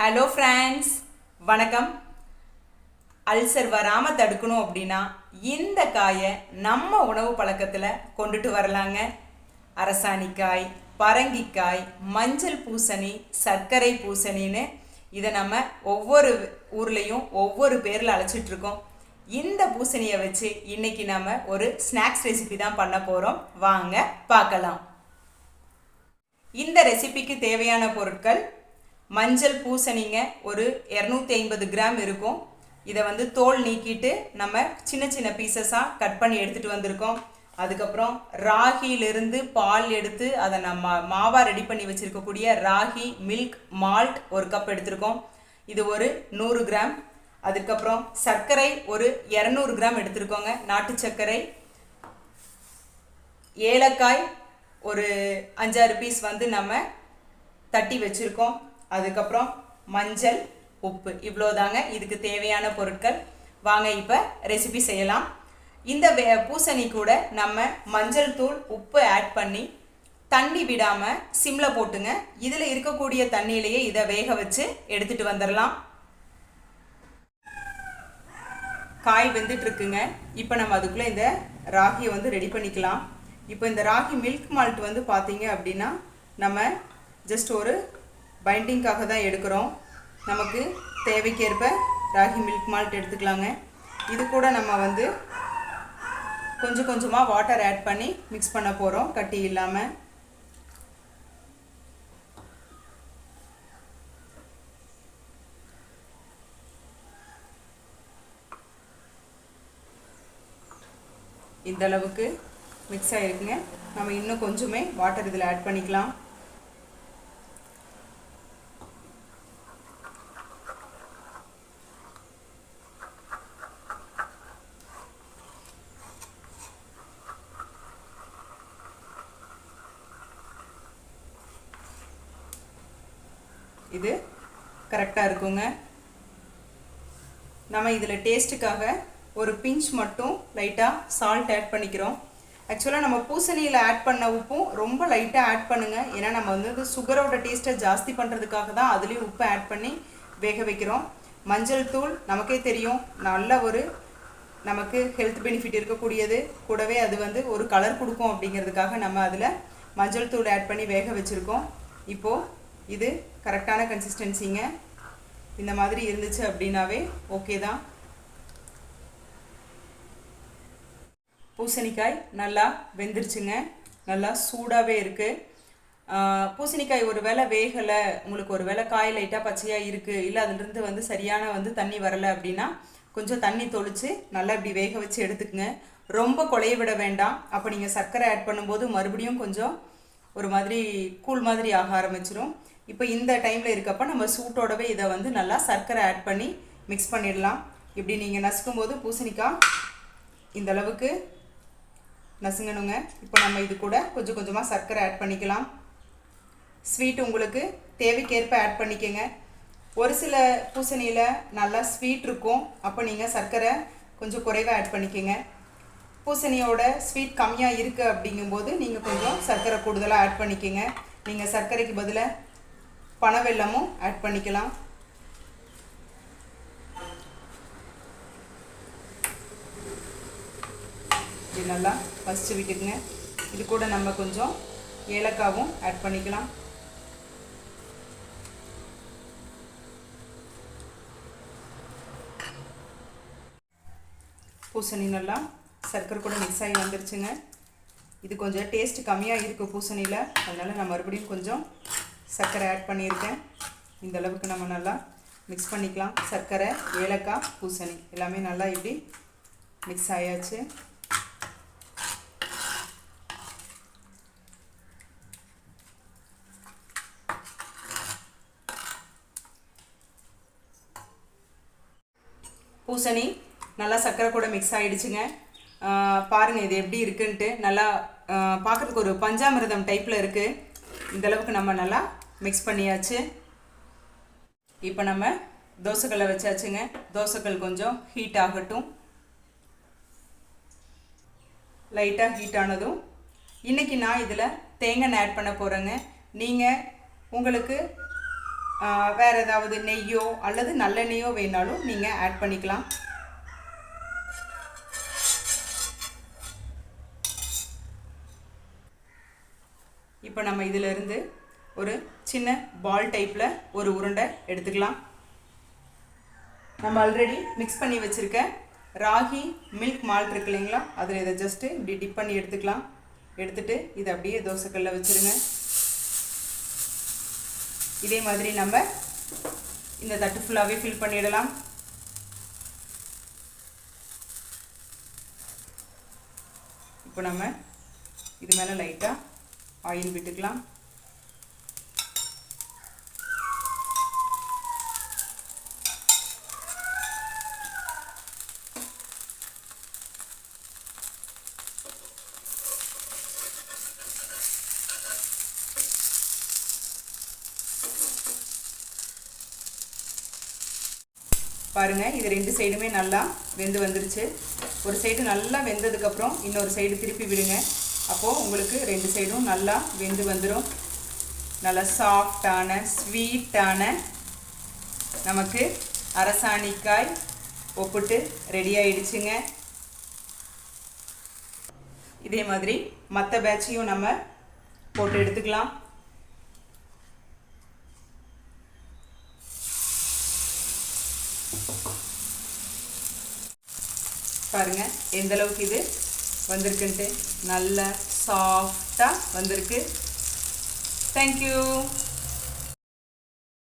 Hello friends வணக்கம். Ulcer வராமல் தடுக்கணும் அப்படின்னா இந்த காயை நம்ம உணவு பழக்கத்தில் கொண்டுட்டு வரலாங்க. அரசாணிக்காய் பரங்கிக்காய் மஞ்சள் பூசணி சர்க்கரை பூசணின்னு இதை நம்ம ஒவ்வொரு ஊர்லேயும் ஒவ்வொரு பேரில் அழைச்சிட்டு இருக்கோம். இந்த பூசணியை வச்சு இன்னைக்கு நம்ம ஒரு ஸ்நாக்ஸ் ரெசிபி தான் பண்ண போகிறோம் வாங்க பார்க்கலாம். இந்த ரெசிபிக்கு தேவையான பொருட்கள் மஞ்சள் பூசணிங்க ஒரு இரநூத்தி ஐம்பது கிராம் இருக்கும். இதை வந்து தோல் நீக்கிட்டு நம்ம சின்ன சின்ன பீசஸாக கட் பண்ணி எடுத்துகிட்டு வந்திருக்கோம். அதுக்கப்புறம் ராகியிலிருந்து பால் எடுத்து அதை நம்ம மாவாக ரெடி பண்ணி வச்சுருக்கக்கூடிய ராகி மில்க் மால்ட் ஒரு கப் எடுத்திருக்கோம். இது ஒரு நூறு கிராம். அதுக்கப்புறம் சர்க்கரை ஒரு இரநூறு கிராம் எடுத்திருக்கோங்க. நாட்டு சர்க்கரை. ஏலக்காய் ஒரு அஞ்சாறு பீஸ் வந்து நம்ம தட்டி வச்சுருக்கோம். அதுக்கப்புறம் மஞ்சள் உப்பு. இவ்வளோதாங்க இதுக்கு தேவையான பொருட்கள். வாங்க இப்போ ரெசிபி செய்யலாம். இந்த வே பூசணி கூட நம்ம மஞ்சள் தூள் உப்பு ஆட் பண்ணி தண்ணி விடாமல் சிம்மில் போட்டுங்க. இதில் இருக்கக்கூடிய தண்ணியிலேயே இதை வேக வச்சு எடுத்துகிட்டு வந்துடலாம். காய் வெந்துட்டுருக்குங்க. இப்போ நம்ம அதுக்குள்ளே இந்த ராகியை வந்து ரெடி பண்ணிக்கலாம். இப்போ இந்த ராகி மில்க் மால்ட் வந்து பார்த்தீங்க அப்படின்னா நம்ம ஜஸ்ட் ஒரு பைண்டிங்காக தான் எடுக்கிறோம். நமக்கு தேவைக்கேற்ப ராகி மில்க் மால்ட் எடுத்துக்கலாங்க. இது கூட நம்ம வந்து கொஞ்சம் கொஞ்சமாக வாட்டர் ஆட் பண்ணி மிக்ஸ் பண்ண போகிறோம் கட்டி இல்லாமல் இந்த அளவுக்கு மிக்ஸ் ஆகிருக்குங்க நம்ம இன்னும் கொஞ்சமே வாட்டர் இதில் ஆட் பண்ணிக்கலாம். இது கரெக்டாக இருக்குங்க. நம்ம இதில் டேஸ்ட்டுக்காக ஒரு பிஞ்ச் மட்டும் லைட்டாக சால்ட் ஆட் பண்ணிக்கிறோம். ஆக்சுவலாக நம்ம பூசணியில் ஆட் பண்ண உப்பும் ரொம்ப லைட்டாக ஆட் பண்ணுங்கள் ஏன்னா நம்ம வந்து சுகரோட டேஸ்ட்டை ஜாஸ்தி பண்ணுறதுக்காக தான் அதுலேயும் உப்பு ஆட் பண்ணி வேக வைக்கிறோம். மஞ்சள் தூள் நமக்கே தெரியும். நல்ல ஒரு நமக்கு ஹெல்த் பெனிஃபிட் இருக்கக்கூடியது. கூடவே அது வந்து ஒரு கலர் கொடுக்கும் அப்படிங்கிறதுக்காக நம்ம அதில் மஞ்சள் தூள் ஆட் பண்ணி வேக வச்சுருக்கோம். இப்போது இது கரெக்டான கன்சிஸ்டன்சிங்க இந்த மாதிரி இருந்துச்சு அப்படின்னாவே ஓகே தான். பூசணிக்காய் நல்லா வெந்துருச்சுங்க. நல்லா சூடாகவே இருக்குது பூசணிக்காய் ஒரு வேளை வேகலை உங்களுக்கு ஒரு வேளை காய் லைட்டாக பச்சையாக இருக்குது இல்லை அதுலேருந்து வந்து சரியான வந்து தண்ணி வரலை அப்படின்னா கொஞ்சம் தண்ணி தொளிச்சு நல்லா இப்படி வேக வச்சு எடுத்துக்கங்க. ரொம்ப குழைய விட வேண்டாம். அப்போ நீங்கள் சர்க்கரை ஆட் பண்ணும்போது மறுபடியும் கொஞ்சம் ஒரு மாதிரி கூழ் மாதிரி ஆக ஆரம்பிச்சிரும். இப்போ இந்த டைமில் இருக்கப்போ நம்ம சூட்டோடவே இதை வந்து நல்லா சர்க்கரை ஆட் பண்ணி மிக்ஸ் பண்ணிடலாம். இப்படி நீங்கள் நசுக்கும் போது பூசணிக்காய் இந்த அளவுக்கு நசுங்கணுங்க. இப்போ நம்ம இது கூட கொஞ்சம் கொஞ்சமாக சர்க்கரை ஆட் பண்ணிக்கலாம். ஸ்வீட் உங்களுக்கு தேவைக்கேற்ப ஆட் பண்ணிக்கோங்க. ஒரு சில பூசணியில் நல்லா ஸ்வீட் இருக்கும். அப்போ நீங்கள் சர்க்கரை கொஞ்சம் குறைவாக ஆட் பண்ணிக்கோங்க. பூசணியோட ஸ்வீட் கம்மியாக இருக்குது அப்படிங்கும்போது நீங்கள் கொஞ்சம் சர்க்கரை கூடுதலாக ஆட் பண்ணிக்கோங்க. நீங்கள் சர்க்கரைக்கு பதிலாக பனவெல்லமும் ஆட் பண்ணிக்கலாம். இது நல்லா ஃபஸ்ட்டு விட்டுக்குங்க. இது கூட நம்ம கொஞ்சம் ஏலக்காவும் ஆட் பண்ணிக்கலாம். பூசணி நல்லா சர்க்கரை கூட மிக்ஸ் ஆகி வந்துருச்சுங்க. இது கொஞ்சம் டேஸ்ட் கம்மியாக இருக்குது பூசணியில் அதனால் நான் மறுபடியும் கொஞ்சம் சர்க்கரை ஆட் பண்ணியிருக்கேன். இந்த அளவுக்கு நம்ம நல்லா மிக்ஸ் பண்ணிக்கலாம். சர்க்கரை ஏலக்காய் பூசணி எல்லாமே நல்லா இப்படி மிக்ஸ் ஆயாச்சு. பூசணி நல்லா சர்க்கரை கூட மிக்ஸ் ஆகிடுச்சுங்க பாருங்கள் இது எப்படி இருக்குன்ட்டு. நல்லா பார்க்குறதுக்கு ஒரு பஞ்சாமிரதம் டைப்பில் இருக்குது இந்த அளவுக்கு நம்ம நல்லா மிக்ஸ் பண்ணியாச்சு. இப்போ நம்ம தோசைக்கல்லை வச்சாச்சுங்க. தோசைக்கல் கொஞ்சம் ஹீட் ஆகட்டும். லைட்டாக ஹீட் ஆனதும் இன்றைக்கி நான் இதில் தேங்காய் ஆட் பண்ண போகிறேங்க நீங்கள் உங்களுக்கு வேறு ஏதாவது நெய்யோ அல்லது நல்லெண்ணெயோ வேணாலும் நீங்கள் ஆட் பண்ணிக்கலாம். இப்போ நம்ம இதிலிருந்து ஒரு சின்ன பால் டைப்பில் ஒரு உருண்டை எடுத்துக்கலாம். நம்ம ஆல்ரெடி மிக்ஸ் பண்ணி வச்சுருக்க ராகி மில்க் மால்ட் இருக்கு இல்லைங்களா? அதில் இதை ஜஸ்ட்டு இப்படி டிப் பண்ணி எடுத்துக்கலாம். எடுத்துகிட்டு இதை அப்படியே தோசைக்கல்லில் வச்சுருங்க. இதே மாதிரி நம்ம இந்த தட்டு ஃபுல்லாகவே ஃபில் பண்ணிடலாம். இப்போ நம்ம இது மேலே லைட்டாக ஆயில் விட்டுக்கலாம். பாருங்க இது ரெண்டு சைடுமே நல்லா வெந்து வந்துருச்சு. ஒரு சைடு நல்லா வெந்ததுக்கப்புறம் இன்னொரு சைடு திருப்பி விடுங்க. அப்போது உங்களுக்கு ரெண்டு சைடும் நல்லா வெந்து வந்துடும் நல்லா சாஃப்டான ஸ்வீட்டான நமக்கு அரசாணிக்காய் ஒப்புட்டு ரெடி ஆயிடுச்சுங்க. இதே மாதிரி மற்ற பேட்சையும் நம்ம போட்டு எடுத்துக்கலாம். பாருங்கள் எந்தளவுக்கு இது வந்திருக்குன்ட்டு. நல்ல சாஃப்டாக வந்திருக்கு. தேங்க்யூ